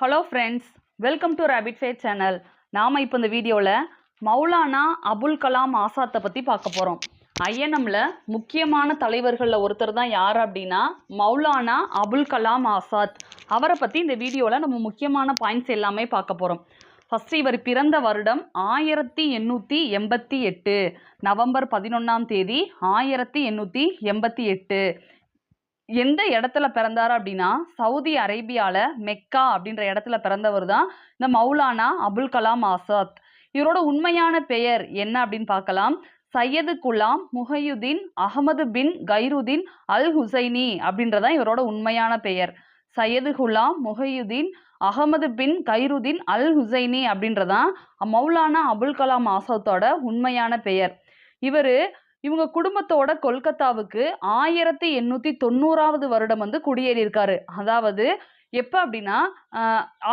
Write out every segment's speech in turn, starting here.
Hello friends welcome to rapid fat channel நாம் இப்போ இந்த வீடியோவில் மௌலானா அபுல் கலாம் ஆசாத்தை பற்றி பார்க்க போகிறோம் ஐஎன்எம்ல முக்கியமான தலைவர்களில் ஒருத்தர் தான் யார் அப்படின்னா மௌலானா அபுல் கலாம் ஆசாத். அவரை பற்றி இந்த வீடியோவில் நம்ம முக்கியமான பாயிண்ட்ஸ் எல்லாமே பார்க்க போகிறோம் ஃபஸ்ட்டு இவர் பிறந்த வருடம் ஆயிரத்தி எண்ணூற்றி எண்பத்தி எட்டு. நவம்பர் பதினொன்றாம் தேதி ஆயிரத்தி எண்ணூற்றி எண்பத்தி எட்டு. எந்த இடத்துல பிறந்தார் அப்படின்னா சவுதி அரேபியாவில் மெக்கா அப்படின்ற இடத்துல பிறந்தவர் தான் இந்த மௌலானா அபுல் கலாம் ஆசாத். இவரோட உண்மையான பெயர் என்ன அப்படின்னு பார்க்கலாம். சையது குலாம் முஹையுதீன் அகமது பின் கைருதீன் அல் ஹுசைனி அப்படின்றதான் இவரோட உண்மையான பெயர். சையது குலாம் முஹையுதீன் அகமது பின் கைருதீன் அல் ஹுசைனி அப்படின்றதான் மௌலானா அபுல் கலாம் ஆசாத்தோட உண்மையான பெயர். இவர் இவங்க குடும்பத்தோட கொல்கத்தாவுக்கு ஆயிரத்தி எண்ணூற்றி தொண்ணூறாவது வருடம் வந்து குடியேறியிருக்காரு. அதாவது எப்போ அப்படின்னா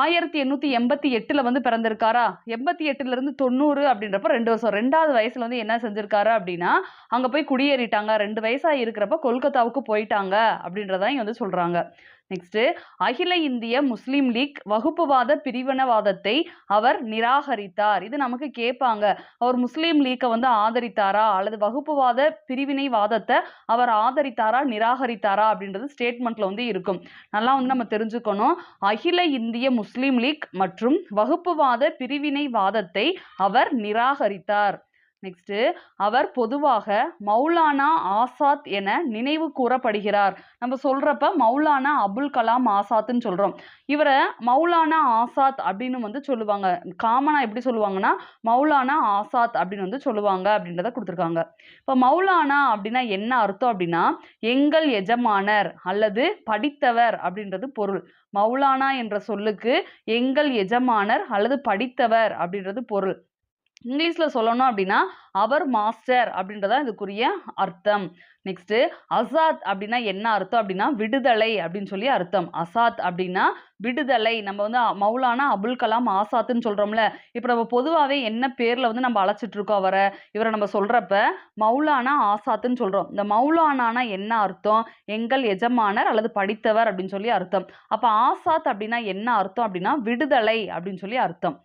ஆயிரத்தி எண்ணூற்றி எண்பத்தி எட்டில் வந்து பிறந்திருக்காரா? எண்பத்தி எட்டுலேருந்து தொண்ணூறு அப்படின்றப்ப ரெண்டு வருஷம் ரெண்டாவது வயசில் வந்து என்ன செஞ்சிருக்காரு அப்படின்னா அங்கே போய் குடியேறிட்டாங்க. ரெண்டு வயசாக இருக்கிறப்ப கொல்கத்தாவுக்கு போயிட்டாங்க அப்படின்றதான் இங்கே வந்து சொல்கிறாங்க நெக்ஸ்ட்டு அகில இந்திய முஸ்லீம் லீக் வகுப்புவாத பிரிவினவாதத்தை அவர் நிராகரித்தார். இது நமக்கு கேட்பாங்க. அவர் முஸ்லீம் லீக்கை வந்து ஆதரித்தாரா? அல்லது வகுப்புவாத பிரிவினைவாதத்தை அவர் ஆதரித்தாரா? நிராகரித்தாரா? அப்படின்றது ஸ்டேட்மெண்ட்ல வந்து இருக்கும். நல்லா வந்து நம்ம தெரிஞ்சுக்கணும். அகில இந்திய முஸ்லீம் லீக் மற்றும் வகுப்புவாத பிரிவினைவாதத்தை அவர் நிராகரித்தார். நெக்ஸ்ட்டு அவர் பொதுவாக மௌலானா ஆசாத் என நினைவு கூறப்படுகிறார். நம்ம சொல்கிறப்ப மௌலானா அபுல் கலாம் ஆசாத்னு சொல்கிறோம் இவரை மௌலானா ஆசாத் அப்படின்னு வந்து சொல்லுவாங்க. காமனா எப்படி சொல்லுவாங்கன்னா மௌலானா ஆசாத் அப்படின்னு வந்து சொல்லுவாங்க அப்படின்றத கொடுத்துருக்காங்க. இப்போ மௌலானா அப்படின்னா என்ன அர்த்தம் அப்படின்னா எங்கள் எஜமானர் அல்லது படித்தவர் அப்படின்றது பொருள். மௌலானா என்ற சொல்லுக்கு எங்கள் எஜமானர் அல்லது படித்தவர் அப்படின்றது பொருள். இங்கிலீஷில் சொல்லணும் அப்படின்னா அவர் மாஸ்டர் அப்படின்றதான் இதுக்குரிய அர்த்தம். நெக்ஸ்ட்டு அசாத் அப்படின்னா என்ன அர்த்தம் அப்படின்னா விடுதலை அப்படின்னு சொல்லி அர்த்தம். அசாத் அப்படின்னா விடுதலை. நம்ம வந்து மௌலானா அபுல் கலாம் ஆசாத்துன்னு சொல்கிறோம்ல இப்போ நம்ம பொதுவாகவே என்ன பேரில் வந்து நம்ம அழைச்சிட்டு இருக்கோம் அவரை? இவரை நம்ம சொல்கிறப்ப மௌலானா ஆசாத்துன்னு சொல்கிறோம் இந்த மௌலானானா என்ன அர்த்தம்? எங்கள் எஜமானர் அல்லது படித்தவர் அப்படின்னு சொல்லி அர்த்தம். அப்போ ஆசாத் அப்படின்னா என்ன அர்த்தம் அப்படின்னா விடுதலை அப்படின்னு சொல்லி அர்த்தம்.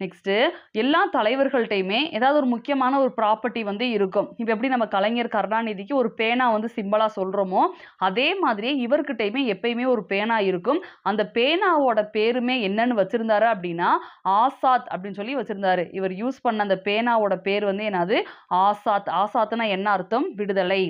நெக்ஸ்ட்டு எல்லா தலைவர்கள்ட்டையுமே ஏதாவது ஒரு முக்கியமான ஒரு ப்ராப்பர்ட்டி வந்து இருக்கும். இப்போ எப்படி நம்ம கலைஞர் கருணாநிதிக்கு ஒரு பேனா வந்து சிம்பிளாக சொல்கிறோமோ அதே மாதிரியே இவர்கிட்டையுமே எப்பயுமே ஒரு பேனா இருக்கும். அந்த பேனாவோட பேருமே என்னன்னு வச்சுருந்தாரு அப்படின்னா ஆசாத் அப்படின்னு சொல்லி வச்சிருந்தாரு. இவர் யூஸ் பண்ண அந்த பேனாவோட பேர் வந்து என்னது? ஆசாத். ஆசாத்னா என்ன அர்த்தம்? விடுதலை.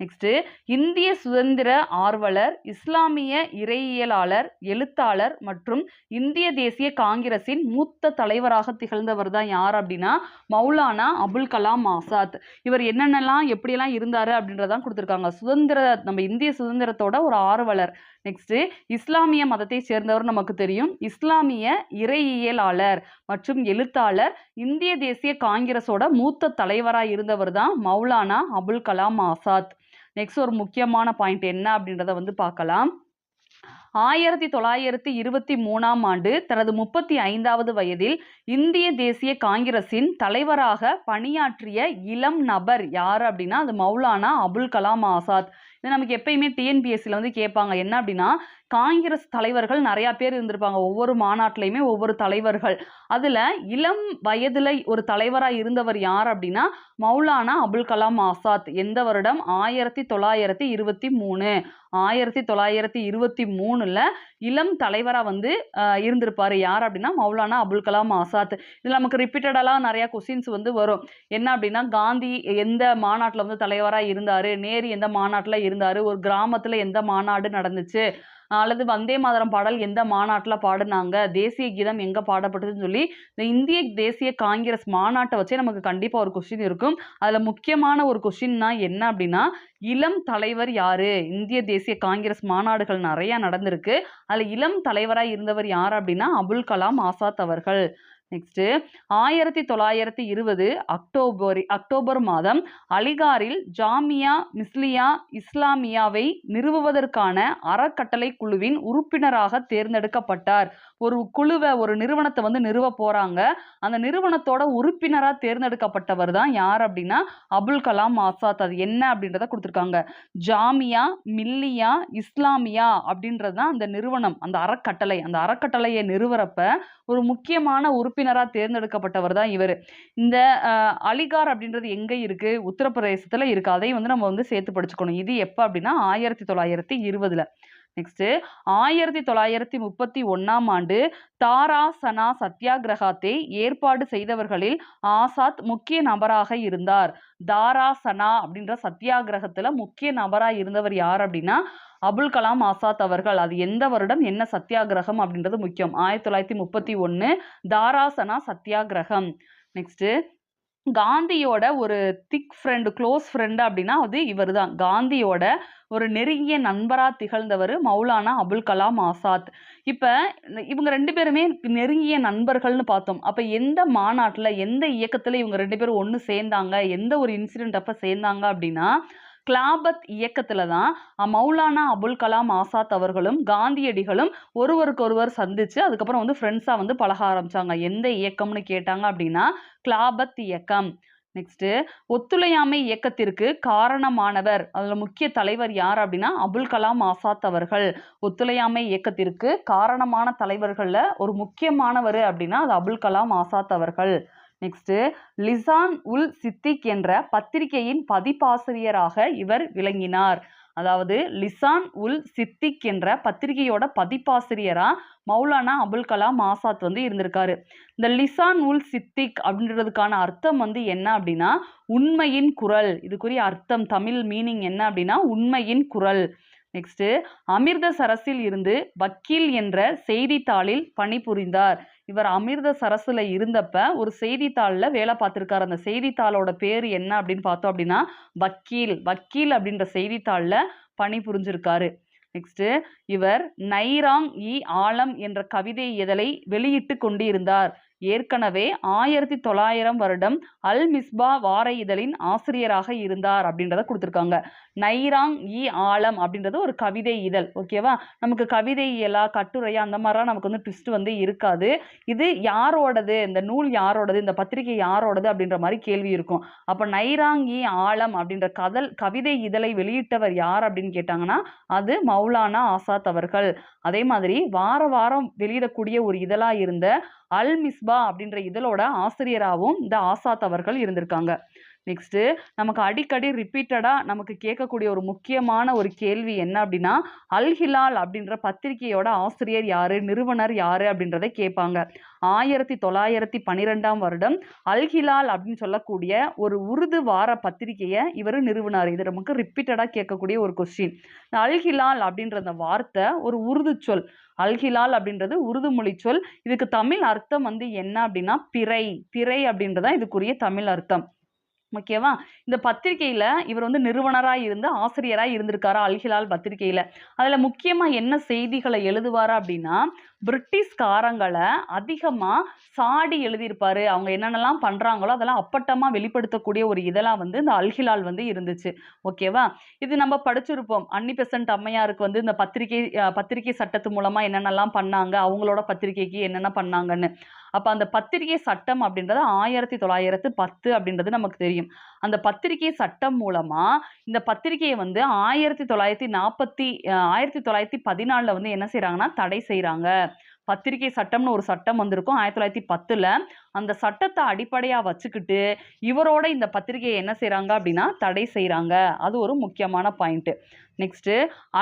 நெக்ஸ்ட்டு இந்திய சுதந்திர ஆர்வலர் இஸ்லாமிய இறையியலாளர் எழுத்தாளர் மற்றும் இந்திய தேசிய காங்கிரஸின் மூத்த தலைவராக திகழ்ந்தவர் தான் யார் அப்படின்னா மௌலானா அபுல் கலாம் ஆசாத். இவர் என்னென்னலாம் எப்படியெல்லாம் இருந்தார் அப்படின்றதான் கொடுத்துருக்காங்க. சுதந்திர நம்ம இந்திய சுதந்திரத்தோட ஒரு ஆர்வலர். நெக்ஸ்ட்டு இஸ்லாமிய மதத்தை சேர்ந்தவர் நமக்கு தெரியும். இஸ்லாமிய இறையியலாளர் மற்றும் எழுத்தாளர் இந்திய தேசிய காங்கிரஸோட மூத்த தலைவராக இருந்தவர் தான் மௌலானா அபுல் கலாம் ஆசாத். நெக்ஸ்ட் ஒரு முக்கியமான பாயிண்ட் என்ன அப்படின்றத வந்து பார்க்கலாம். ஆயிரத்தி தொள்ளாயிரத்தி இருபத்தி மூணாம் ஆண்டு தனது முப்பத்தி ஐந்தாவது வயதில் இந்திய தேசிய காங்கிரசின் தலைவராக பணியாற்றிய இளம் நபர் யார் அப்படின்னா அது மௌலானா அபுல் கலாம் ஆசாத். இது நமக்கு எப்பயுமே டிஎன்பிஎஸ்சியில் வந்து கேட்பாங்க. என்ன அப்படின்னா காங்கிரஸ் தலைவர்கள் நிறையா பேர் இருந்திருப்பாங்க. ஒவ்வொரு மாநாட்டிலையுமே ஒவ்வொரு தலைவர்கள். அதில் இளம் வயதில் ஒரு தலைவராக இருந்தவர் யார் அப்படின்னா மௌலானா அபுல் கலாம் ஆசாத். எந்த வருடம்? ஆயிரத்தி தொள்ளாயிரத்தி இருபத்தி மூணு. ஆயிரத்தி தொள்ளாயிரத்தி இருபத்தி மூணில் இளம் தலைவராக வந்து இருந்திருப்பார் இருந்திருப்பாரு. யார் அப்படின்னா மௌலானா அபுல் கலாம் ஆசாத். இதில் நமக்கு ரிப்பீட்டடெல்லாம் நிறையா கொஸ்டின்ஸ் வந்து வரும். என்ன அப்படின்னா காந்தி எந்த மாநாட்டில் வந்து தலைவராக இருந்தார்? நேரு எந்த மாநாட்டில் இருந்தார்? ஒரு கிராமத்தில் எந்த மாநாடு நடந்துச்சு? அல்லது வந்தே மாதரம் பாடல் எந்த மாநாட்டில் பாடினாங்க? தேசிய கீதம் எங்கே பாடப்பட்டதுன்னு சொல்லி இந்த இந்திய தேசிய காங்கிரஸ் மாநாட்டை வச்சே நமக்கு கண்டிப்பாக ஒரு கொஸ்டின் இருக்கும். அதில் முக்கியமான ஒரு கொஸ்டின்னா என்ன அப்படின்னா இளம் தலைவர் யாரு? இந்திய தேசிய காங்கிரஸ் மாநாடுகள் நிறைய நடந்திருக்கு. அதில் இளம் தலைவராக இருந்தவர் யார் அப்படின்னா அபுல் கலாம் ஆசாத் அவர்கள். நெக்ஸ்ட்டு ஆயிரத்தி தொள்ளாயிரத்தி இருபது அக்டோபர் அக்டோபர் மாதம் அலிகாரில் ஜாமியா மிஸ்லியா இஸ்லாமியாவை நிறுவுவதற்கான அறக்கட்டளை குழுவின் உறுப்பினராக தேர்ந்தெடுக்கப்பட்டார். ஒரு குழுவை ஒரு நிறுவனத்தை வந்து நிறுவ போறாங்க. அந்த நிறுவனத்தோட உறுப்பினராக தேர்ந்தெடுக்கப்பட்டவர் தான் யார் அப்படின்னா அபுல் கலாம் ஆசாத். அது என்ன அப்படின்றத கொடுத்துருக்காங்க. ஜாமியா மில்லியா இஸ்லாமியா அப்படின்றது தான் அந்த நிறுவனம் அந்த அறக்கட்டளை. அந்த அறக்கட்டளையை நிறுவறப்ப ஒரு முக்கியமான உறுப்பினராக தேர்ந்தெடுக்கப்பட்டவர் தான் இவர். இந்த அஹ், அலிகார் அப்படின்றது எங்கே இருக்கு? உத்தரப்பிரதேசத்தில் இருக்கு. அதையும் வந்து நம்ம வந்து சேர்த்து படிச்சுக்கணும். இது எப்போ அப்படின்னா ஆயிரத்தி தொள்ளாயிரத்தி இருபதுல. நெக்ஸ்ட்டு ஆயிரத்தி தொள்ளாயிரத்தி முப்பத்தி ஒன்றாம் ஆண்டு தாரா சனா சத்தியாகிரகத்தை ஏற்பாடு செய்தவர்களில் ஆசாத் முக்கிய நபராக இருந்தார். தாரா சனா அப்படின்ற சத்தியாகிரகத்துல முக்கிய நபராக இருந்தவர் யார் அப்படின்னா அபுல் கலாம் ஆசாத் அவர்கள். அது எந்த வருடம் என்ன சத்தியாகிரகம் அப்படின்றது முக்கியம். ஆயிரத்தி தொள்ளாயிரத்தி முப்பத்தி ஒன்று தாராசனா சத்தியாகிரகம் நெக்ஸ்ட்டு காந்தியோட ஒரு திக் ஃப்ரெண்டு க்ளோஸ் ஃப்ரெண்டு அப்படின்னா அது இவர் தான் காந்தியோட ஒரு நெருங்கிய நண்பராக திகழ்ந்தவர் மௌலானா அபுல் கலாம் ஆசாத். இப்போ இவங்க ரெண்டு பேருமே நெருங்கிய நண்பர்கள்னு பார்த்தோம். அப்போ எந்த மாநாட்டில் எந்த இயக்கத்தில் இவங்க ரெண்டு பேரும் ஒன்று சேர்ந்தாங்க? எந்த ஒரு இன்சிடென்ட் அப்போ சேர்ந்தாங்க அப்படின்னா கிளாபத் இயக்கத்துல தான் மௌலானா அபுல் கலாம் ஆசாத் அவர்களும் காந்தியடிகளும் ஒருவருக்கொருவர் சந்திச்சு அதுக்கப்புறம் வந்து ஃப்ரெண்ட்ஸாக வந்து பழக ஆரம்பிச்சாங்க. எந்த இயக்கம்னு கேட்டாங்க அப்படின்னா கிளாபத் இயக்கம். நெக்ஸ்ட்டு ஒத்துழையாமை இயக்கத்திற்கு காரணமானவர் அதில் முக்கிய தலைவர் யார் அப்படின்னா அபுல் கலாம் ஆசாத் அவர்கள். ஒத்துழையாமை இயக்கத்திற்கு காரணமான தலைவர்களில் ஒரு முக்கியமானவர் அப்படின்னா அது அபுல் கலாம் ஆசாத் அவர்கள். நெக்ஸ்ட்டு லிசான் உல் சித்திக் என்ற பத்திரிகையின் பதிப்பாசிரியராக இவர் விளங்கினார். அதாவது லிசான் உல் சித்திக் என்ற பத்திரிகையோட பதிப்பாசிரியராக மௌலானா அபுல் கலாம் ஆசாத் வந்து இருந்திருக்காரு. இந்த லிசான் உல் சித்திக் அப்படின்றதுக்கான அர்த்தம் வந்து என்ன அப்படின்னா உண்மையின் குரல். இதுக்குரிய அர்த்தம் தமிழ் மீனிங் என்ன அப்படின்னா உண்மையின் குரல். நெக்ஸ்ட்டு அமிர்தசரஸில் இருந்து வக்கீல் என்ற செய்தித்தாளில் பணிபுரிந்தார். இவர் அமிர்தசரஸில் இருந்தப்ப ஒரு செய்தித்தாளில் வேலை பார்த்துருக்காரு. அந்த செய்தித்தாளோட பேர் என்ன அப்படின்னு பார்த்தோம் அப்படின்னா வக்கீல். வக்கீல் அப்படின்ற செய்தித்தாளில் பணிபுரிஞ்சிருக்காரு நெக்ஸ்ட்டு இவர் நைராங் இ ஆலம் என்ற கவிதை இதழை வெளியிட்டு கொண்டிருந்தார். ஏற்கனவே ஆயிரத்தி தொள்ளாயிரம் வருடம் அல் மிஸ்பா வார இதழின் ஆசிரியராக இருந்தார் அப்படின்றத கொடுத்துருக்காங்க. நைராங் இ ஆலம் அப்படின்றது ஒரு கவிதை இதழ் ஓகேவா நமக்கு கவிதை இயலா கட்டுரையா அந்த மாதிரிலாம் நமக்கு வந்து ட்விஸ்ட் வந்து இருக்காது. இது யாரோடது? இந்த நூல் யாரோடது? இந்த பத்திரிகை யாரோடது? அப்படின்ற மாதிரி கேள்வி இருக்கும். அப்போ நைராங் இ ஆலம் அப்படின்ற கதல் கவிதை இதழை வெளியிட்டவர் யார் அப்படின்னு கேட்டாங்கன்னா அது மௌலானா ஆசாத் அவர்கள். அதே மாதிரி வார வாரம் வெளியிடக்கூடிய ஒரு இதழா இருந்த அல் மிஸ் மிஸ்பா அப்படின்ற இதழோட ஆசிரியராகவும் இந்த ஆசாத் அவர்கள் இருந்திருக்காங்க. நெக்ஸ்ட்டு நமக்கு அடிக்கடி ரிப்பீட்டடாக நமக்கு கேட்கக்கூடிய ஒரு முக்கியமான ஒரு கேள்வி என்ன அப்படின்னா அல் ஹிலால் அப்படின்ற பத்திரிகையோட ஆசிரியர் யார் நிறுவனர் யார் அப்படின்றத கேட்பாங்க. ஆயிரத்தி தொள்ளாயிரத்தி பன்னிரெண்டாம் வருடம் அல் ஹிலால் அப்படின்னு சொல்லக்கூடிய ஒரு உருது வார பத்திரிகையை இவர் நிறுவனார். இது நமக்கு ரிப்பீட்டடாக கேட்கக்கூடிய ஒரு கொஸ்டின் அல் ஹிலால் அப்படின்ற அந்த வார்த்தை ஒரு உருது சொல். அல்ஹிலால் அப்படின்றது உருது மொழி சொல். இதுக்கு தமிழ் அர்த்தம் வந்து என்ன அப்படின்னா பிறை. பிறை அப்படின்றதான் இதுக்குரிய தமிழ் அர்த்தம். ஓகேவா? இந்த பத்திரிகையில இவர் வந்து நிறுவனராக இருந்து ஆசிரியராக இருந்திருக்காரு அல்ஹிலால் பத்திரிகையில. அதுல முக்கியமா என்ன செய்திகளை எழுதுவாரா அப்படின்னா பிரிட்டிஷ்காரங்களை அதிகமாக சாடி எழுதியிருப்பாரு. அவங்க என்னென்னலாம் பண்ணுறாங்களோ அதெல்லாம் அப்பட்டமாக வெளிப்படுத்தக்கூடிய ஒரு இதெல்லாம் வந்து இந்த அல்ஹிலால் வந்து இருந்துச்சு. ஓகேவா? இது நம்ம படிச்சிருப்போம். அன்னி பெசன்ட் அம்மையாருக்கு வந்து இந்த பத்திரிகை பத்திரிகை சட்டத்து மூலமாக என்னென்னலாம் பண்ணாங்க? அவங்களோட பத்திரிகைக்கு என்னென்ன பண்ணாங்கன்னு. அப்போ அந்த பத்திரிகை சட்டம் அப்படின்றது ஆயிரத்தி தொள்ளாயிரத்து பத்து அப்படின்றது நமக்கு தெரியும். அந்த பத்திரிகை சட்டம் மூலமா இந்த பத்திரிகையை வந்து ஆயிரத்தி தொள்ளாயிரத்தி நாற்பத்தி ஆயிரத்தி தொள்ளாயிரத்தி பதினாலில் வந்து என்ன செய்கிறாங்கன்னா தடை செய்கிறாங்க பத்திரிகை சட்டம்னு ஒரு சட்டம் வந்திருக்கும் ஆயிரத்தி தொள்ளாயிரத்தி பத்தில். அந்த சட்டத்தை அடிப்படையாக வச்சுக்கிட்டு இவரோட இந்த பத்திரிகையை என்ன செய்கிறாங்க அப்படின்னா தடை செய்கிறாங்க அது ஒரு முக்கியமான பாயிண்ட்டு நெக்ஸ்ட்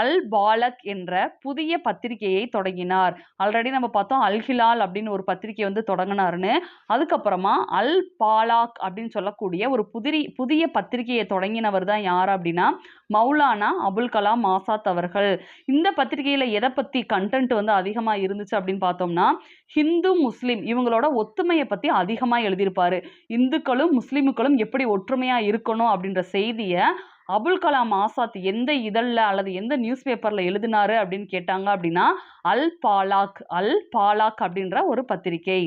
அல் பாலக் என்ற புதிய பத்திரிகையை தொடங்கினார். ஆல்ரெடி நம்ம பார்த்தோம் அல் ஹிலால் அப்படின்னு ஒரு பத்திரிகை வந்து தொடங்கினாருன்னு. அதுக்கப்புறமா அல் பாலாக் அப்படின்னு சொல்லக்கூடிய ஒரு புதிரி புதிய பத்திரிகையை தொடங்கினவர் தான் யார் அப்படின்னா மௌலானா அபுல் கலாம் ஆசாத் அவர்கள். இந்த பத்திரிகையில் எதை பற்றி கண்டென்ட் வந்து அதிகமாக இருந்துச்சு அப்படின்னு பார்த்தோம்னா ஹிந்து முஸ்லீம் இவங்களோட ஒத்துமையை பற்றி அதிகமாக எழுதியிருப்பார். இந்துக்களும் முஸ்லீமுக்களும் எப்படி ஒற்றுமையாக இருக்கணும் அப்படின்ற செய்தியை அபுல் கலாம் ஆசாத் எந்த இதழில் அல்லது எந்த நியூஸ் பேப்பரில் எழுதினாரு அப்படின்னு கேட்டாங்க அப்படின்னா அல் பாலாக் அல் பாலாக் அப்படின்ற ஒரு பத்திரிகை.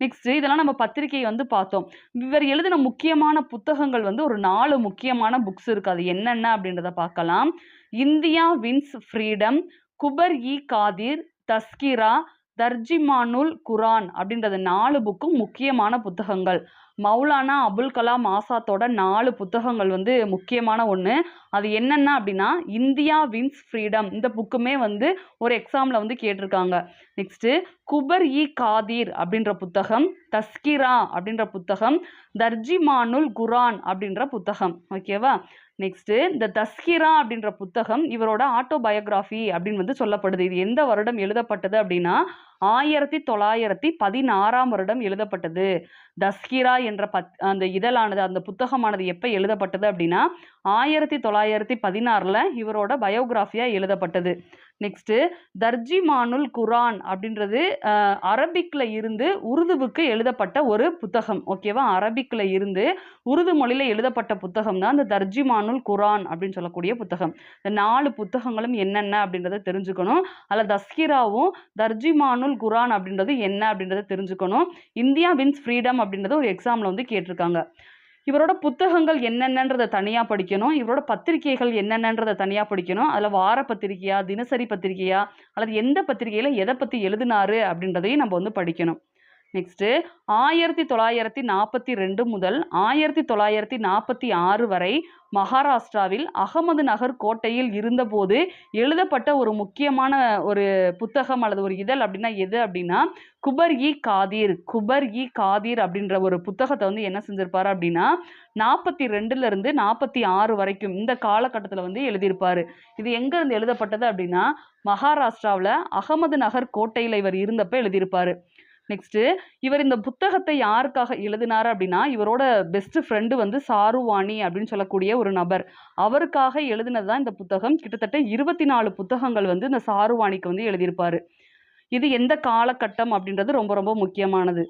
நெக்ஸ்ட் இதெல்லாம் நம்ம பத்திரிகை வந்து பார்த்தோம். இவர் எழுதின முக்கியமான புத்தகங்கள் வந்து ஒரு நாலு முக்கியமான புக்ஸ் இருக்கு. அது என்னென்ன அப்படின்றத பார்க்கலாம். India wins freedom Ghubar e Khatir Tazkira Tarjumanul Quran அப்படின்றது நாலு புக்கும் முக்கியமான புத்தகங்கள். மௌலானா அபுல் கலாம் ஆசாத்தோட நாலு புத்தகங்கள் வந்து முக்கியமான ஒன்று அது என்னென்ன அப்படின்னா இந்தியா வின்ஸ் ஃப்ரீடம் இந்த புக்குமே வந்து ஒரு எக்ஸாமில் வந்து கேட்டிருக்காங்க. நெக்ஸ்ட்டு குபர் இ காதீர் அப்படின்ற புத்தகம் தஸ்கிரா அப்படின்ற புத்தகம் தர்ஜிமானுல் குரான் அப்படின்ற புத்தகம். ஓகேவா நெக்ஸ்ட்டு இந்த தஸ்கிரா அப்படின்ற புத்தகம் இவரோட ஆட்டோபயோகிராஃபி அப்படின்னு வந்து சொல்லப்படுது. இது எந்த வருடம் எழுதப்பட்டது அப்படின்னா ஆயிரத்தி தொள்ளாயிரத்தி பதினாறாம் வருடம் எழுதப்பட்டது. தஸ்கிரா என்ற பத் அந்த இதழானது அந்த புத்தகமானது எப்போ எழுதப்பட்டது அப்படின்னா ஆயிரத்தி தொள்ளாயிரத்தி பதினாறில் இவரோட பயோகிராஃபியாக எழுதப்பட்டது. நெக்ஸ்ட்டு தர்ஜி மானுல் குரான் அப்படின்றது அரபிக்கில் இருந்து உருதுவுக்கு எழுதப்பட்ட ஒரு புத்தகம். ஓகேவா அரபிக்ல இருந்து உருது மொழியில் எழுதப்பட்ட புத்தகம் தான் இந்த தர்ஜிமானுல் குரான் அப்படின்னு சொல்லக்கூடிய புத்தகம். இந்த நாலு புத்தகங்களும் என்னென்ன அப்படின்றத தெரிஞ்சுக்கணும். அதில் தஸ்கிராவும் தர்ஜிமானுல் குரான் அப்படின்றது என்ன அப்படின்றத தெரிஞ்சுக்கணும். இந்தியா வின்ஸ் ஃப்ரீடம் அப்படின்றது ஒரு எக்ஸாமில் வந்து கேட்டிருக்காங்க. இவரோட புத்தகங்கள் என்னென்னன்றதை தனியாக படிக்கணும். இவரோட பத்திரிகைகள் என்னென்னன்றதை தனியாக படிக்கணும். அதில் வார பத்திரிகையா தினசரி பத்திரிகையா அல்லது எந்த பத்திரிகையில் எதை பற்றி எழுதினாரு அப்படின்றதையும் நம்ம வந்து படிக்கணும். நெக்ஸ்ட்டு ஆயிரத்தி தொள்ளாயிரத்தி நாற்பத்தி ரெண்டு முதல் ஆயிரத்தி தொள்ளாயிரத்தி நாற்பத்தி ஆறு வரை மகாராஷ்டிராவில் அகமது நகர் கோட்டையில் இருந்தபோது எழுதப்பட்ட ஒரு முக்கியமான ஒரு புத்தகம் அல்லது ஒரு இதழ் அப்படின்னா எது அப்படின்னா குபர் இ காதீர் குபர் இ காதீர் அப்படின்ற ஒரு புத்தகத்தை வந்து என்ன செஞ்சிருப்பாரு அப்படின்னா நாற்பத்தி ரெண்டுலேருந்து நாற்பத்தி ஆறு வரைக்கும் இந்த காலகட்டத்தில் வந்து எழுதியிருப்பார். இது எங்கேருந்து எழுதப்பட்டது அப்படின்னா மகாராஷ்டிராவில் அகமது நகர் கோட்டையில் இவர் இருந்தப்போ எழுதியிருப்பார். நெக்ஸ்ட்டு இவர் இந்த புத்தகத்தை யாருக்காக எழுதினார் அப்படின்னா இவரோட பெஸ்ட் ஃப்ரெண்டு வந்து சாருவாணி அப்படின்னு சொல்லக்கூடிய ஒரு நபர். அவருக்காக எழுதினது தான் இந்த புத்தகம். கிட்டத்தட்ட இருபத்தி நாலு புத்தகங்கள் வந்து இந்த சாருவாணிக்கு வந்து எழுதியிருப்பார். இது எந்த காலகட்டம் அப்படின்றது ரொம்ப ரொம்ப முக்கியமானது.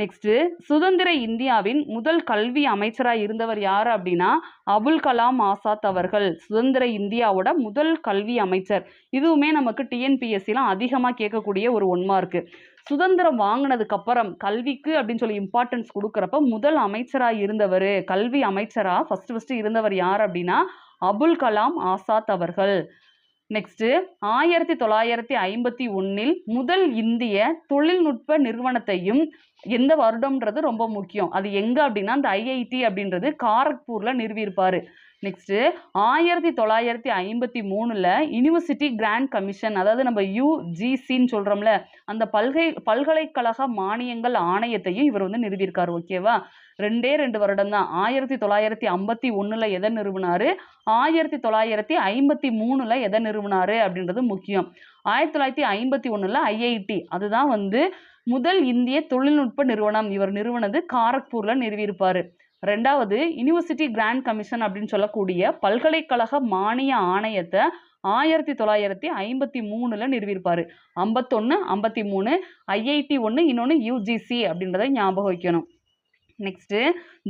நெக்ஸ்ட்டு சுதந்திர இந்தியாவின் முதல் கல்வி அமைச்சராக இருந்தவர் யார் அப்படின்னா அபுல் கலாம் ஆசாத் அவர்கள். சுதந்திர இந்தியாவோட முதல் கல்வி அமைச்சர். இதுவுமே நமக்கு டிஎன்பிஎஸ்சிலாம் அதிகமாக கேட்கக்கூடிய ஒரு ஒன்மா மார்க்கு சுதந்திரம் வாங்கினதுக்கு அப்புறம் கல்விக்கு அப்படின்னு சொல்லி இம்பார்ட்டன்ஸ் கொடுக்குறப்ப முதல் அமைச்சராக இருந்தவர் கல்வி அமைச்சராக ஃபர்ஸ்ட் ஃபர்ஸ்ட் இருந்தவர் யார் அப்படின்னா அபுல் கலாம் ஆசாத் அவர்கள். நெக்ஸ்ட்டு ஆயிரத்தி தொள்ளாயிரத்தி ஐம்பத்தி ஒன்றில் முதல் இந்திய தொழில்நுட்ப நிறுவனத்தையும் எந்த வருடம்ன்றது ரொம்ப முக்கியம். அது எங்கே அப்படின்னா அந்த ஐஐடி அப்படின்றது காரக்பூரில் நிறுவியிருப்பார். நெக்ஸ்ட்டு ஆயிரத்தி தொள்ளாயிரத்தி ஐம்பத்தி மூணில் யூனிவர்சிட்டி கிராண்ட் கமிஷன் அதாவது நம்ம யூஜிசின்னு சொல்கிறோம்ல அந்த பல்கை பல்கலைக்கழக மானியங்கள் ஆணையத்தையும் இவர் வந்து நிறுவியிருக்கார் ஓகேவா ரெண்டே ரெண்டு வருடம் தான் ஆயிரத்தி தொள்ளாயிரத்தி ஐம்பத்தி ஒன்றில் எதை நிறுவினார்? ஆயிரத்தி தொள்ளாயிரத்தி ஐம்பத்தி மூணில் எதை நிறுவினார் அப்படின்றது முக்கியம். ஆயிரத்தி தொள்ளாயிரத்தி ஐம்பத்தி ஒன்றில் ஐஐடி அதுதான் வந்து முதல் இந்திய தொழில்நுட்ப நிறுவனம். இவர் நிறுவனது காரக்பூரில் நிறுவியிருப்பார். ரெண்டாவது யூனிவர்சிட்டி கிராண்ட் கமிஷன் அப்படின்னு சொல்லக்கூடிய பல்கலைக்கழக மானிய ஆணையத்தை ஆயிரத்தி தொள்ளாயிரத்தி ஐம்பத்தி மூணில் நிறுவியிருப்பார் ஐம்பத்தொன்று ஐம்பத்தி மூணு ஐஐடி ஒன்று இன்னொன்று யூஜிசி அப்படின்றத ஞாபகம் வைக்கணும். நெக்ஸ்ட்டு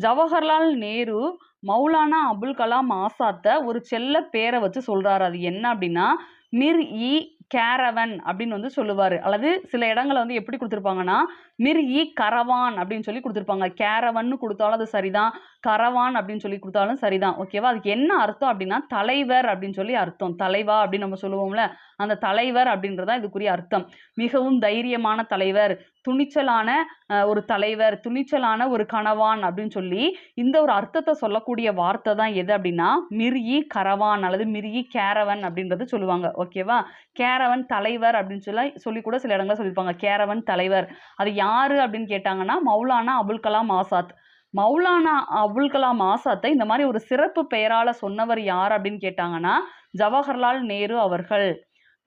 ஜவஹர்லால் நேரு மௌலானா அபுல் கலாம் ஆசாத்தை ஒரு செல்ல பேரை வச்சு சொல்கிறாரு அது என்ன அப்படின்னா மிர் இ கேரவன் அப்படின்னு வந்து சொல்லுவார். அல்லது சில இடங்களை வந்து எப்படி கொடுத்துருப்பாங்கன்னா மிர் இ கரவான் அப்படின்னு சொல்லி கொடுத்துருப்பாங்க. கேரவன்னு கொடுத்தாலும் அது சரிதான். கரவான் அப்படின்னு சொல்லி கொடுத்தாலும் சரிதான் ஓகேவா அதுக்கு என்ன அர்த்தம் அப்படின்னா தலைவர் அப்படின்னு சொல்லி அர்த்தம். தலைவா அப்படின்னு நம்ம சொல்லுவோம்ல அந்த தலைவர் அப்படின்றதான் இதுக்குரிய அர்த்தம். மிகவும் தைரியமான தலைவர் துணிச்சலான ஒரு தலைவர் துணிச்சலான ஒரு கணவான் அப்படின்னு சொல்லி இந்த ஒரு அர்த்தத்தை சொல்லக்கூடிய வார்த்தை தான் எது அப்படின்னா மிரியி கரவான் அல்லது மிரியி கேரவன் அப்படின்றது சொல்லுவாங்க ஓகேவா கேரவன் தலைவர் அப்படின்னு சொல்லி சொல்லி கூட சில இடங்களில் சொல்லியிருப்பாங்க கேரவன் தலைவர். அது யாரு அப்படின்னு கேட்டாங்கன்னா மௌலானா அபுல் கலாம் ஆசாத். மௌலானா அபுல் கலாம் ஆசாத்தை இந்த மாதிரி ஒரு சிறப்பு பெயரால சொன்னவர் யார் அப்படின்னு கேட்டாங்கன்னா ஜவஹர்லால் நேரு அவர்கள்.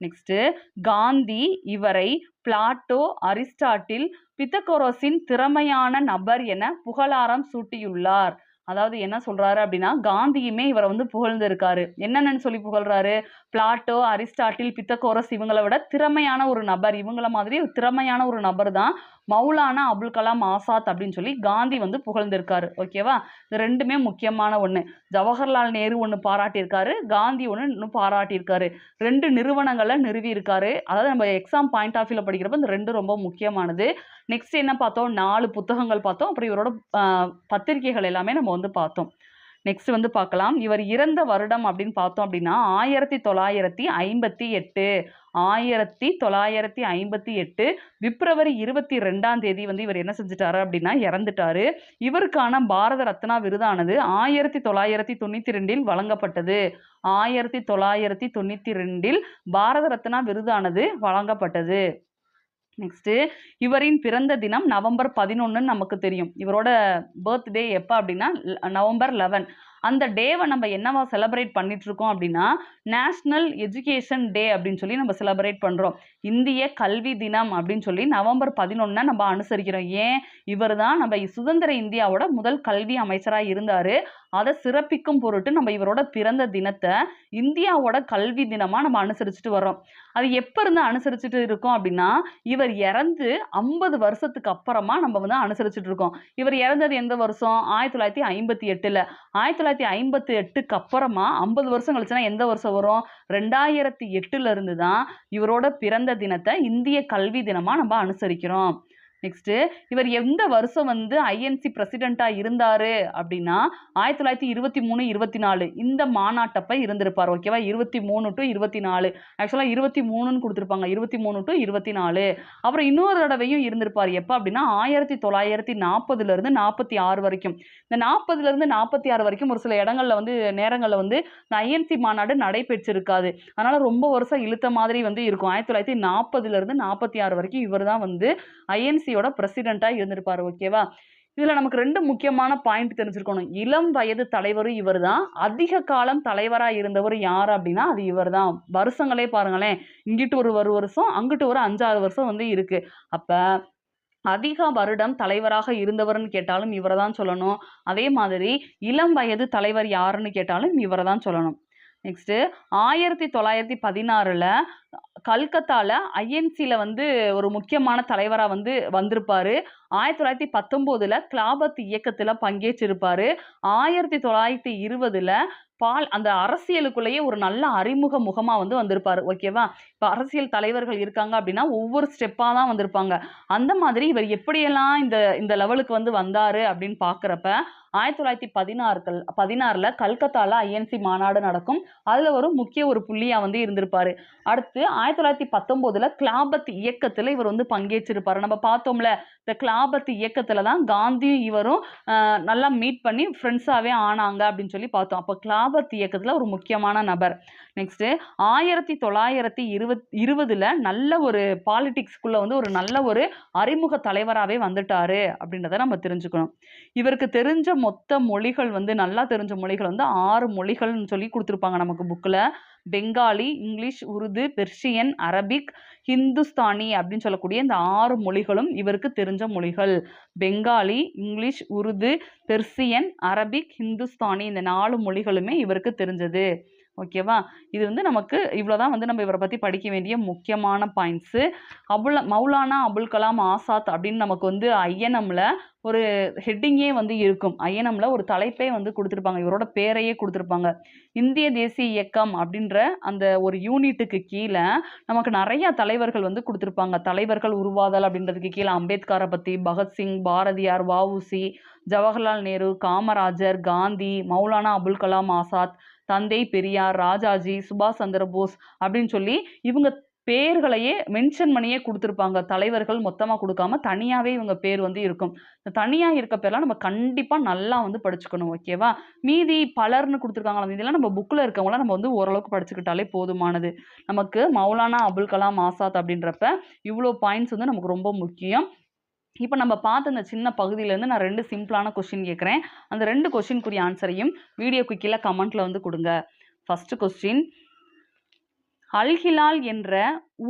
நெக்ஸ்ட்டு காந்தி இவரை பிளாட்டோ அரிஸ்டாட்டில் பித்தகோரோஸின் திறமையான நபர் என புகழாரம் சூட்டியுள்ளார். அதாவது என்ன சொல்றாரு அப்படின்னா காந்தியுமே இவரை வந்து புகழ்ந்திருக்காரு. என்னென்னு சொல்லி புகழ்றாரு? பிளாட்டோ அரிஸ்டாட்டில் பித்தகோரஸ் இவங்களை விட திறமையான ஒரு நபர். இவங்கள மாதிரி ஒரு திறமையான ஒரு நபர் தான் மௌலானா அபுல் கலாம் ஆசாத் அப்படின்னு சொல்லி காந்தி வந்து புகழ்ந்திருக்காரு. ஓகேவா இது ரெண்டுமே முக்கியமான ஒன்று ஜவஹர்லால் நேரு ஒன்று பாராட்டியிருக்காரு காந்தி ஒன்று இன்னும் பாராட்டியிருக்காரு. ரெண்டு நிறுவனங்களை நிறுவியிருக்காரு. அதாவது நம்ம எக்ஸாம் பாயிண்ட் ஆஃப் வியூவில் படிக்கிறப்ப இந்த ரெண்டு ரொம்ப முக்கியமானது. நெக்ஸ்ட் என்ன பார்த்தோம்? நாலு புத்தகங்கள் பார்த்தோம். அப்புறம் இவரோட பத்திரிகைகள் எல்லாமே நம்ம வந்து பார்த்தோம். நெக்ஸ்ட் வந்து பார்க்கலாம். இவர் இறந்த வருடம் அப்படின்னு பார்த்தோம் அப்படின்னா ஆயிரத்தி தொள்ளாயிரத்தி ஐம்பத்தி எட்டு ஆயிரத்தி தொள்ளாயிரத்தி ஐம்பத்தி எட்டு பிப்ரவரி இருபத்தி ரெண்டாம் தேதி வந்து இவர் என்ன செஞ்சுட்டாரு அப்படின்னா இறந்துட்டாரு. இவருக்கான பாரத ரத்னா விருதானது ஆயிரத்தி தொள்ளாயிரத்தி தொண்ணூற்றி ரெண்டில் வழங்கப்பட்டது. ஆயிரத்தி தொள்ளாயிரத்தி தொண்ணூற்றி ரெண்டில் பாரத ரத்னா விருதானது வழங்கப்பட்டது. நெக்ஸ்ட்டு இவரின் பிறந்த தினம் நவம்பர் பதினொன்றுன்னு நமக்கு தெரியும். இவரோட பர்த்டே எப்போ அப்படின்னா நவம்பர் லெவன் அந்த டேவை நம்ம என்னவா செலிப்ரேட் பண்ணிட்டு இருக்கோம் அப்படின்னா நேஷ்னல் எஜுகேஷன் டே அப்படின்னு சொல்லி நம்ம செலிப்ரேட் பண்ணுறோம் இந்திய கல்வி தினம் அப்படின்னு சொல்லி நவம்பர் பதினொன்றை நம்ம அனுசரிக்கிறோம். ஏன்? இவர் தான் நம்ம சுதந்திர இந்தியாவோட முதல் கல்வி அமைச்சராக இருந்தார். அதை சிறப்பிக்கும் பொருட்டு நம்ம இவரோட பிறந்த தினத்தை இந்தியாவோட கல்வி தினமாக நம்ம அனுசரிச்சுட்டு வர்றோம். அது எப்போ இருந்து அனுசரிச்சுட்டு இருக்கோம் அப்படின்னா இவர் இறந்து ஐம்பது வருஷத்துக்கு அப்புறமா நம்ம வந்து அனுசரிச்சுட்டு இருக்கோம். இவர் இறந்தது எந்த வருஷம்? ஆயிரத்தி தொள்ளாயிரத்தி ஐம்பத்தி எட்டில். ஆயிரத்தி தொள்ளாயிரத்தி ஐம்பத்தி எட்டுக்கு அப்புறமா ஐம்பது வருஷம் கழிச்சுன்னா எந்த வருஷம் வரும்? ரெண்டாயிரத்தி எட்டுல இருந்து தான் இவரோட பிறந்த தினத்தை இந்திய கல்வி தினமாக நம்ம அனுசரிக்கிறோம். நெக்ஸ்ட்டு இவர் எந்த வருஷம் வந்து ஐஎன்சி பிரசிடெண்ட்டாக இருந்தார் அப்படின்னா ஆயிரத்தி தொள்ளாயிரத்தி இருபத்தி மூணு இருபத்தி நாலு இந்த மாநாட்டப்ப இருந்திருப்பார் ஓகேவா இருபத்தி மூணு டு இருபத்தி நாலு. ஆக்சுவலாக இருபத்தி மூணுன்னு கொடுத்துருப்பாங்க இருபத்தி மூணு டு இருபத்தி நாலு. அப்புறம் இன்னொரு தடவையும் இருந்திருப்பார் எப்போ அப்படின்னா ஆயிரத்தி தொள்ளாயிரத்தி நாற்பதுலேருந்து நாற்பத்தி ஆறு வரைக்கும். இந்த நாற்பதுலேருந்து நாற்பத்தி ஆறு வரைக்கும் ஒரு சில இடங்களில் வந்து நேரங்களில் வந்து இந்த ஐஎன்சி மாநாடு நடைபெற்றிருக்காது. அதனால் ரொம்ப வருஷம் இழுத்த மாதிரி வந்து இருக்கும். ஆயிரத்தி தொள்ளாயிரத்தி நாற்பதுலேருந்து நாற்பத்தி ஆறு வரைக்கும் இவர் தான் வந்து ஐஎன்சியோட பிரசிடெண்ட்டாக இருந்திருப்பார் ஓகேவா இதில் நமக்கு ரெண்டு முக்கியமான பாயிண்ட் தெரிஞ்சிருக்கணும். இளம் வயது தலைவரும் இவர் தான் அதிக காலம் தலைவராக இருந்தவர் யார் அப்படின்னா அது இவர் தான் வருஷங்களே பாருங்களேன். இங்கிட்டு ஒரு ஒரு வருஷம் அங்கிட்டு ஒரு அஞ்சாறு வருஷம் வந்து இருக்கு. அப்போ அதிக வருடம் தலைவராக இருந்தவர்னு கேட்டாலும் இவரை தான் சொல்லணும். அதே மாதிரி இளம் வயது தலைவர் யாருன்னு கேட்டாலும் இவரை தான் சொல்லணும். நெக்ஸ்ட்டு ஆயிரத்தி தொள்ளாயிரத்தி பதினாறில் கல்கத்தாவில் ஐஎன்சியில் வந்து ஒரு முக்கியமான தலைவராக வந்து வந்திருப்பார். ஆயிரத்தி தொள்ளாயிரத்தி பத்தொம்போதில் கிளாபத் இயக்கத்தில் பங்கேற்றிருப்பார். ஆயிரத்தி தொள்ளாயிரத்தி இருபதில் பால் அந்த அரசியலுக்குள்ளேயே ஒரு நல்ல அறிமுக முகமாக வந்து வந்திருப்பார். ஓகேவா இப்போ அரசியல் தலைவர்கள் இருக்காங்க அப்படின்னா ஒவ்வொரு ஸ்டெப்பாக தான் வந்திருப்பாங்க. அந்த மாதிரி இவர் எப்படியெல்லாம் இந்த இந்த லெவலுக்கு வந்து வந்தார் அப்படின்னு பார்க்குறப்ப ஆயிரத்தி தொள்ளாயிரத்தி பதினாறுகள் பதினாறில் கல்கத்தாவில் ஐஎன்சி மாநாடு நடக்கும். அதில் ஒரு முக்கிய ஒரு புள்ளியாக வந்து இருந்திருப்பார். அடுத்து ஆயிரத்தி தொள்ளாயிரத்தி பத்தொம்போதில் கிளாபத் இயக்கத்தில் இவர் வந்து பங்கேற்றிருப்பாரு. நம்ம பார்த்தோம்ல இந்த கிளாபத் இயக்கத்தில் தான் காந்தியும் இவரும் நல்லா மீட் பண்ணி ஃப்ரெண்ட்ஸாகவே ஆனாங்க அப்படின்னு சொல்லி பார்த்தோம். அப்போ கிளாபத் இயக்கத்தில் ஒரு முக்கியமான நபர். நெக்ஸ்ட்டு ஆயிரத்தி தொள்ளாயிரத்தி இருபத் இருபதில் நல்ல ஒரு பாலிட்டிக்ஸ்குள்ளே வந்து ஒரு நல்ல ஒரு அறிமுக தலைவராகவே வந்துட்டார் அப்படின்றத நம்ம தெரிஞ்சுக்கணும். இவருக்கு தெரிஞ்ச மொத்த மொழிகள் வந்து நல்லா தெரிஞ்ச மொழிகள் வந்து ஆறு மொழிகள்னு சொல்லி கொடுத்துருப்பாங்க நமக்கு புக்கில் Bengali English Urdu Persian Arabic Hindustani அப்படின்னு சொல்லக்கூடிய இந்த ஆறு மொழிகளும் இவருக்கு தெரிஞ்ச மொழிகள். Bengali English Urdu Persian Arabic Hindustani இந்த நாலு மொழிகளுமே இவருக்கு தெரிஞ்சது. ஓகேவா இது வந்து நமக்கு இவ்வளோதான் வந்து நம்ம இவரை பற்றி படிக்க வேண்டிய முக்கியமான பாயிண்ட்ஸு அபுல் மௌலானா அபுல் கலாம் ஆசாத் அப்படின்னு நமக்கு வந்து ஐஎன்எம்ல ஒரு ஹெட்டிங்கே வந்து இருக்கும். ஐஎன்எம்ல ஒரு தலைப்பே வந்து கொடுத்துருப்பாங்க. இவரோட பேரையே கொடுத்துருப்பாங்க. இந்திய தேசிய இயக்கம் அப்படின்ற அந்த ஒரு யூனிட்டுக்கு கீழே நமக்கு நிறைய தலைவர்கள் வந்து கொடுத்துருப்பாங்க. தலைவர்கள் உருவாதல் அப்படின்றதுக்கு கீழே அம்பேத்கரை பற்றி பகத்சிங் பாரதியார் வஉசி ஜவஹர்லால் நேரு காமராஜர் காந்தி மௌலானா அபுல் கலாம் ஆசாத் தந்தை பெரியார் ராஜாஜி சுபாஷ் சந்திர போஸ் அப்படின்னு சொல்லி இவங்க பேர்களையே மென்ஷன் பண்ணியே கொடுத்துருப்பாங்க. தலைவர்கள் மொத்தமாக கொடுக்காம தனியாகவே இவங்க பேர் வந்து இருக்கும். இந்த தனியாக இருக்க பேர்லாம் நம்ம கண்டிப்பாக நல்லா வந்து படிச்சுக்கணும் ஓகேவா மீதி பலர்னு கொடுத்துருக்காங்களா இதெல்லாம் நம்ம புக்கில் இருக்கவங்களாம் நம்ம வந்து ஓரளவுக்கு படிச்சுக்கிட்டாலே போதுமானது. நமக்கு மௌலானா அபுல் கலாம் ஆசாத் அப்படின்றப்ப இவ்வளோ பாயிண்ட்ஸ் வந்து நமக்கு ரொம்ப முக்கியம். இப்போ நம்ம பார்த்த இந்த சின்ன பகுதியிலேருந்து நான் ரெண்டு சிம்பிளான கொஷின் கேட்குறேன். அந்த ரெண்டு கொஸ்டினுக்குரிய ஆன்சரையும் வீடியோக்கு கீழே கமெண்ட்டில் வந்து கொடுங்க. ஃபஸ்ட்டு கொஸ்டின் அல்ஹிலால் என்ற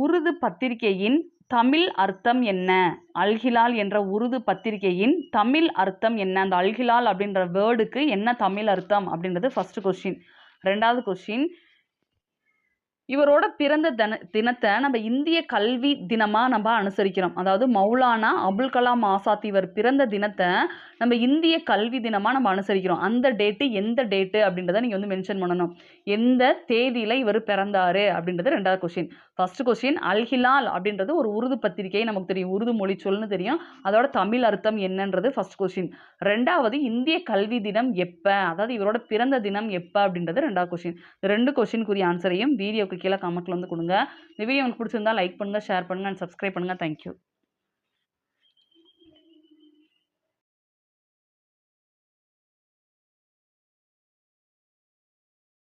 உருது பத்திரிகையின் தமிழ் அர்த்தம் என்ன? அல்ஹிலால் என்ற உருது பத்திரிகையின் தமிழ் அர்த்தம் என்ன? அந்த அல்ஹிலால் அப்படின்ற வேர்டுக்கு என்ன தமிழ் அர்த்தம் அப்படின்றது ஃபஸ்ட்டு கொஸ்டின் ரெண்டாவது கொஸ்டின் இவரோட பிறந்த தின தினத்தை நம்ம இந்திய கல்வி தினமாக நம்ம அனுசரிக்கிறோம். அதாவது மௌலானா அபுல் கலாம் ஆசாத் இவர் பிறந்த தினத்தை நம்ம இந்திய கல்வி தினமாக நம்ம அனுசரிக்கிறோம். அந்த டேட்டு எந்த டேட்டு அப்படின்றத நீங்கள் வந்து மென்ஷன் பண்ணணும். எந்த தேதியில் இவர் பிறந்தாரு அப்படின்றது ரெண்டாவது கொஷின் ஃபர்ஸ்ட் கொஸ்டின் அல்ஹிலால் அப்படின்றது ஒரு உருது பத்திரிகை நமக்கு தெரியும். உருது மொழி சொல்லுன்னு தெரியும். அதோட தமிழ் அர்த்தம் என்னன்றது ஃபர்ஸ்ட் கொஸ்டின் ரெண்டாவது இந்திய கல்வி தினம் எப்போ? அதாவது இவரோட பிறந்த தினம் எப்போ அப்படின்றது ரெண்டாவது கொஸ்டின் ரெண்டு கொஸ்டினுக்குரிய ஆன்சரையும் வீடியோக்கு கீழே கமெண்ட்ல வந்து கொடுங்க. இந்த வீடியோ உங்களுக்கு பிடிச்சிருந்தா லைக் பண்ணுங்கள் ஷேர் பண்ணுங்கள் அண்ட் சப்ஸ்கிரைப் பண்ணுங்கள் தேங்க்யூ